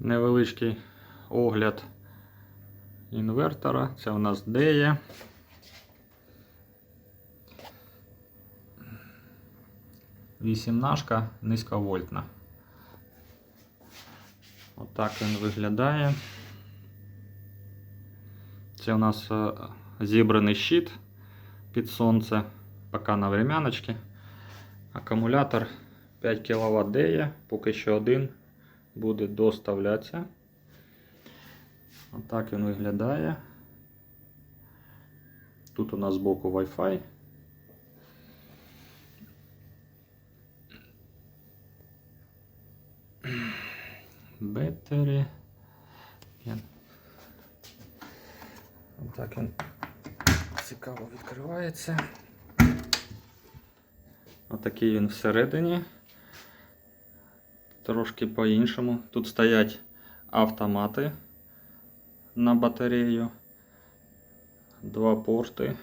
невеличкий огляд інвертора. Це у нас Дея. Вісімнашка низьковольтна. Отак він виглядає. Це у нас е, зібраний щит під сонце, поки на времяночки. Акумулятор 5 кВт Дея, поки що один буде доставлятися. Отак він виглядає. Тут у нас збоку Wi-Fi. Беттері. Отак він цікаво відкривається. Отакий він всередині. Трошки по-іншому. Тут стоять автомати на батарею. Два порти.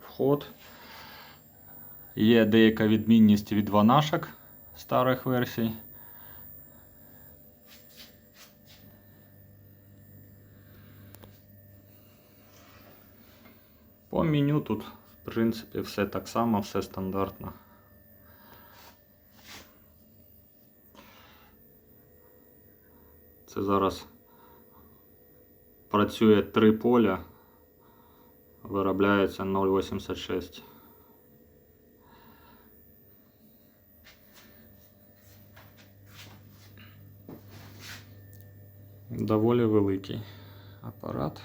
Вход. Є деяка відмінність від ванашок старих версій. По меню тут, в принципі, все так само, все стандартно. Це зараз працює три поля, виробляється 0,86. Доволі великий апарат.